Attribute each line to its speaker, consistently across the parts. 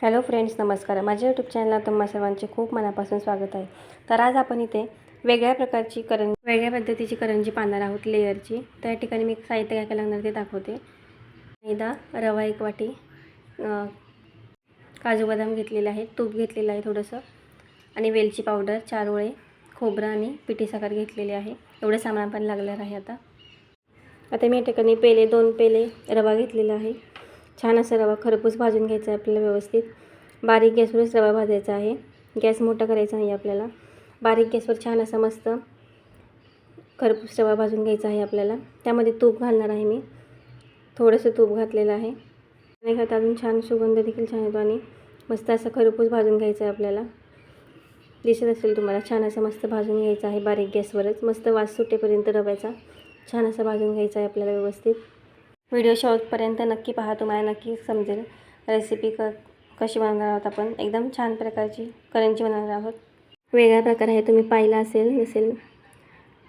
Speaker 1: Hello friends नमस्कार. माझ्या YouTube चॅनलला तुम्हा सर्वांचे खूप मनापासून स्वागत आहे. तर आज आपण इथे वेगळ्या प्रकारची करंजी वेगळ्या पद्धतीची करंजी पाहणार आहोत लेअरची त्या ठिकाणी मी साहित्य काय काय लागणार ते दाखवते. मैदा रवा एक वाटी काजू बदाम घेतलेले आहे तूप घेतलेलं आहे थोडंसं. आणि वेलची पावडर चार ओळे खोबरं आणि पिठी साखर घेतलेली आहे. एवढं सामान पण लागणार आहे आता. आता मी या ठिकाणी पेले दोन पेले रवा घेतलेला आहे. छान असा रवा खरपूस भाजून घ्यायचा आहे आपल्याला व्यवस्थित. बारीक गॅसवरच रवा भाजायचा आहे. गॅस मोठा करायचा नाही आपल्याला. बारीक गॅसवर छान असा मस्त खरपूस रवा भाजून घ्यायचा आहे आपल्याला. त्यामध्ये तूप घालणार आहे मी. थोडंसं तूप घातलेलं आहे. नाही घात अजून छान सुगंध देखील छान येतो आणि मस्त असं खरपूस भाजून घ्यायचं आहे आपल्याला. दिसत असेल तुम्हाला छान असं मस्त भाजून घ्यायचं आहे बारीक गॅसवरच. मस्त वास सुटेपर्यंत रव्याचा छान असं भाजून घ्यायचं आहे आपल्याला व्यवस्थित. व्हिडिओ शेवटपर्यंत नक्की पहा तुम्हाला नक्की समजेल रेसिपी क कशी बनवणार आहोत आपण. एकदम छान प्रकारची करंजी बनवणार आहोत. वेगळा प्रकार आहे तुम्ही पाहिला असेल नसेल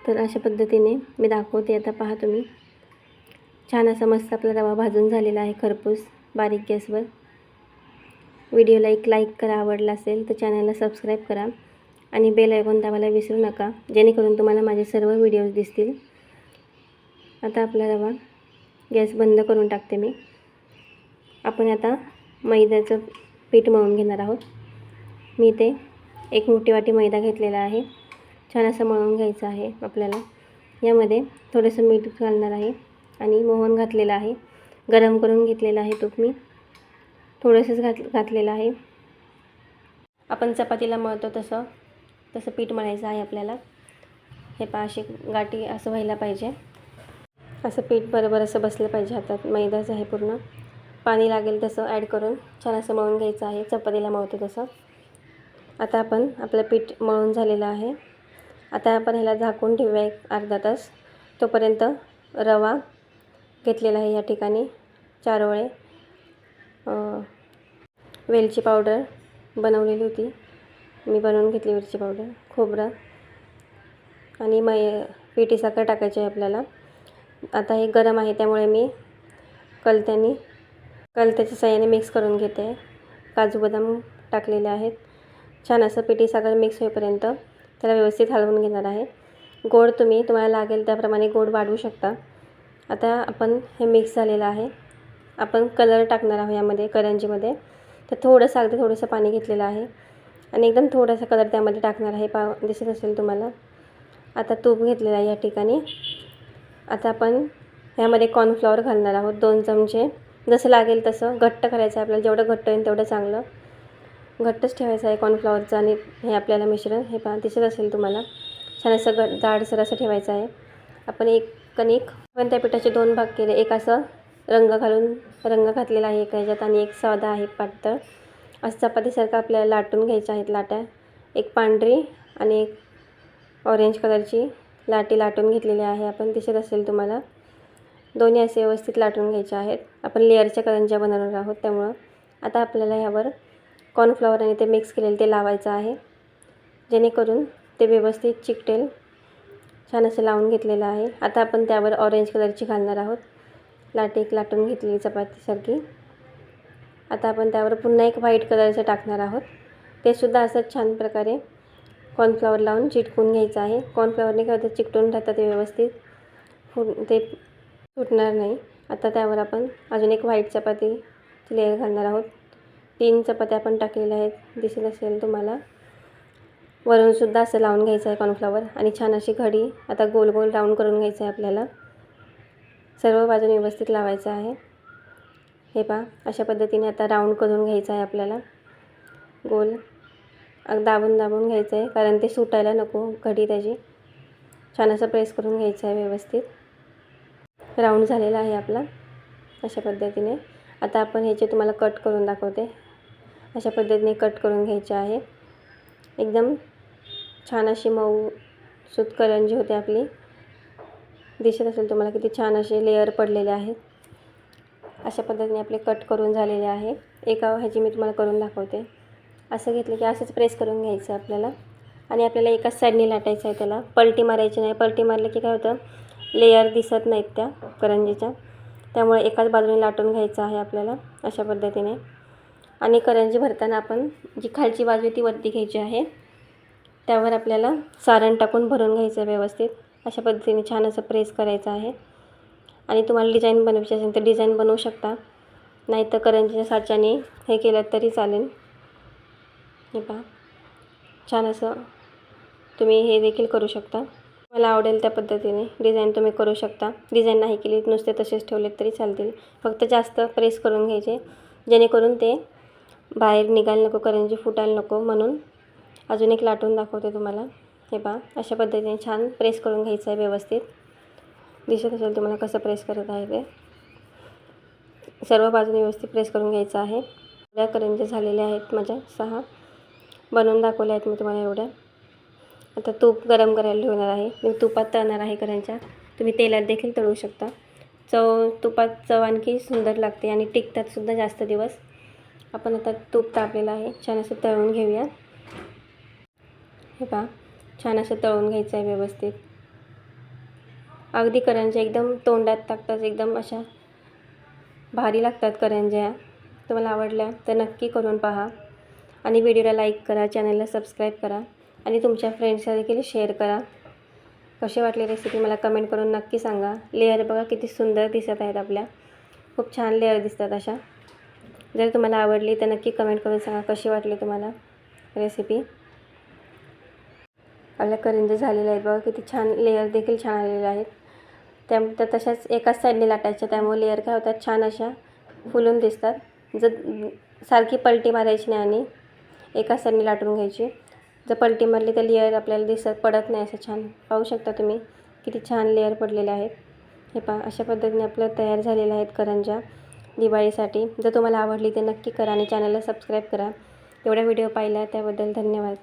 Speaker 1: तर अशा पद्धतीने मी दाखवते. आता पहा तुम्ही. छान असा मस्त आपला रवा भाजून झालेला आहे खरपूस बारीक गॅसवर. व्हिडिओला एक लाईक करा आवडला असेल तर चॅनलला सबस्क्राईब करा आणि बेल ऐकून दाबायला विसरू नका जेणेकरून तुम्हाला माझे सर्व व्हिडिओज दिसतील. आता आपला रवा गॅस बंद करून टाकते मी. आपण आता मैद्याचं पीठ मळून घेणार आहोत. मी ते एक मोठी वाटी मैदा घेतलेला आहे. छान असं मळून घ्यायचं आहे आपल्याला. यामध्ये थोडंसं मीठ घालणार आहे आणि मोहन घातलेलं आहे. गरम करून घेतलेलं आहे तूप मी. थोडंसंच घात घातलेलं आहे. आपण चपातीला मळतो तसं. तसं पीठ मळायचं आहे आपल्याला. हे पा अशी गाठी असं व्हायला पाहिजे. असं पीठ बरोबर असं बसलं पाहिजे हातात. मैदाचं आहे पूर्ण. पाणी लागेल तसं ॲड करून. छान असं मळून घ्यायचं आहे. चपातीला मळतो तसं. आता आपण आपलं पीठ मळून झालेलं आहे. आता आपण ह्याला झाकून ठेवूया एक अर्धा तास. तोपर्यंत रवा घेतलेला आहे या ठिकाणी. चार ओळे. वेलची पावडर बनवलेली होती. मी बनवून घेतली वेलची पावडर. खोबरं. आणि मै पिठी साखर टाकायची आहे आपल्याला. आता हे गरम आहे त्यामुळे मी कलत्याने कलत्याच्या साह्याने मिक्स करून घेते. आहे काजू बदाम टाकलेले आहेत. छान असं पिठी साखर मिक्स होईपर्यंत त्याला व्यवस्थित हलवून घेणार आहे. गोड तुम्ही तुम्हाला लागेल त्याप्रमाणे गोड वाढवू शकता. आता आपण हे मिक्स झालेलं आहे. आपण कलर टाकणार आहोत यामध्ये करंजीमध्ये. तर थोडंसं अगदी थोडंसं पाणी घेतलेलं आहे. आणि एकदम थोडासा कलर त्यामध्ये टाकणार आहे. पा दिसत असेल तुम्हाला. आता तूप घेतलेलं आहे या ठिकाणी. आता आपण ह्यामध्ये कॉर्नफ्लॉवर घालणार आहोत दोन चमचे. जसं लागेल तसं. घट्ट करायचं आहे आपल्याला. जेवढं घट्ट होईल तेवढं चांगलं. घट्टच ठेवायचं आहे कॉर्नफ्लॉवरचं आणि हे आपल्याला मिश्रण. हे पहा दिसत असेल तुम्हाला. छान असं ग जाडसर असं ठेवायचं आहे. आपण एक कणिक पण त्या पिठाचे दोन भाग केले. एक असं रंग घालून रंग घातलेला आहे एका ह्याच्यात आणि एक साधा आहे पातळ. असं चपातीसारखं आपल्याला लाटून घ्यायच्या आहेत लाट्या. एक पांढरी आणि एक ऑरेंज कलरची लाटी लाटून घेतलेली आहे. आपण दिसत असेल तुम्हाला. दोन्ही असे व्यवस्थित लाटून घ्यायचे आहेत. आपण लेअरच्या करंज्या बनवणार आहोत. त्यामुळं आता आपल्याला ह्यावर कॉर्नफ्लॉवर आणि ते मिक्स केलेलं ते लावायचं आहे. जेणेकरून ते व्यवस्थित चिकटेल. छान असं लावून घेतलेलं आहे. आता आपण त्यावर ऑरेंज कलरची घालणार आहोत. लाटी एक लाटून घेतलेली चपातीसारखी. आता आपण त्यावर पुन्हा एक व्हाईट कलरचं टाकणार आहोत. ते सुद्धा असंच छान प्रकारे कॉर्नफ्लॉवर लावून चिटकून घ्यायचं आहे. कॉर्नफ्लॉवरने काय होतं चिकटून राहतं ते व्यवस्थित. फुट ते फुटणार नाही. आता त्यावर आपण अजून एक व्हाईट चपाती लेअर घालणार आहोत. तीन चपात्या आपण टाकलेल्या आहेत. दिसेल असेल तुम्हाला. वरूनसुद्धा असं लावून घ्यायचं आहे कॉर्नफ्लॉवर आणि छान अशी घडी आता गोल गोल राऊंड करून घ्यायचं आहे आपल्याला. सर्व बाजूने व्यवस्थित लावायचं आहे. हे पहा अशा पद्धतीने आता राऊंड करून घ्यायचं आहे आपल्याला. गोल. दाबून दाबून घ्यायचं आहे कारण ते सुटायला नको घडी त्याची. छान असं प्रेस करून घ्यायचं आहे व्यवस्थित. राऊंड झालेला आहे आपला अशा पद्धतीने. आता आपण ह्याचे तुम्हाला कट करून दाखवते. अशा पद्धतीने कट करून घ्यायचे आहे. एकदम छान अशी मऊ सुतकरंजी होते आपली. दिसत असेल तुम्हाला किती छान असे लेअर पडलेले आहेत. अशा पद्धतीने आपले कट करून झालेले आहे. एका ह्याची मी तुम्हाला करून दाखवते. असं घेतलं की असंच प्रेस करून घ्यायचं आहे आपल्याला. आणि आपल्याला एकाच साईडने लाटायचं आहे त्याला. पलटी मारायची नाही. पलटी मारलं की काय होतं? लेअर दिसत नाहीत त्या करंजीच्या. त्यामुळे एकाच बाजूने लाटून घ्यायचं आहे आपल्याला अशा पद्धतीने. आणि करंजी भरताना आपण जी खालची बाजू आहे ती वरती घ्यायची आहे. त्यावर आपल्याला सारण टाकून भरून घ्यायचं आहे व्यवस्थित. अशा पद्धतीने छान असं प्रेस करायचं आहे. आणि तुम्हाला डिझाईन बनवायची असेल तर डिझाईन बनवू शकता. नाही तर करंजीच्या साच्याने हे केलं तरी चालेल. हे पहा. छान असं तुम्ही हे देखील करू शकता. मला आवडेल त्या पद्धतीने डिझाईन तुम्ही करू शकता. डिझाईन नाही केली नुसते तसेच ठेवले तरी चालतील. फक्त जास्त प्रेस करून घ्यायचे जेणेकरून ते बाहेर निघायला नको करंजी फुटायला नको म्हणून अजून एक लाटून दाखवते तुम्हाला. हे पहा अशा पद्धतीने छान प्रेस करून घ्यायचं आहे व्यवस्थित. दिसत असेल तुम्हाला कसं प्रेस करत आहे ते. सर्व बाजूने व्यवस्थित प्रेस करून घ्यायचं आहे. एवढ्या करंज्या झालेल्या आहेत माझ्या सहा. बनवून दाखवल्या आहेत मी तुम्हाला एवढ्या आता तूप गरम करायला ठेवणार आहे. मी तुपात तळणार आहे करंज्या. तुम्ही तेलात देखील तळू शकता. चव तुपात चव आणखी सुंदर लागते आणि टिकतातसुद्धा जास्त दिवस. आपण आता तूप तापलेलं आहे. छान असं तळून घेऊया. हे पहा. छान असं तळून घ्यायचं आहे व्यवस्थित. अगदी करंज्या एकदम तोंडात टाकताच एकदम अशा भारी लागतात करंज्या. तुम्हाला आवडल्या तर नक्की करून पहा. आणि व्हिडिओला लाईक करा चॅनलला सबस्क्राईब करा आणि तुमच्या फ्रेंड्सला देखील शेअर करा. कशी वाटली रेसिपी मला कमेंट करून नक्की सांगा. लेअर बघा किती सुंदर दिसत आहेत आपल्या. खूप छान लेअर दिसतात अशा. जर तुम्हाला आवडली तर नक्की कमेंट करून सांगा कशी वाटली तुम्हाला रेसिपी. आपल्या करंजे झालेले आहेत बघा किती छान लेअर देखील छान आलेले आहेत. त्या त्या तशाच एकाच साईडने लाटायच्या त्यामुळे लेअर काय होतात छान अशा फुलून दिसतात. जर सारखी पलटी मारायची नाही आणि एका साईडने लाटून घ्यायची. जर पलटी मारली तर लेअर आपल्याला दिसत पडत नाही असं छान पाहू शकता तुम्ही. किती छान लेअर पडलेले आहेत. हे पहा अशा पद्धतीने आपलं तयार झालेलं आहेत करंजा दिवाळीसाठी. जर तुम्हाला आवडली तर नक्की करा आणि चॅनलला सबस्क्राईब करा. एवढा व्हिडिओ पाहिला त्याबद्दल धन्यवाद.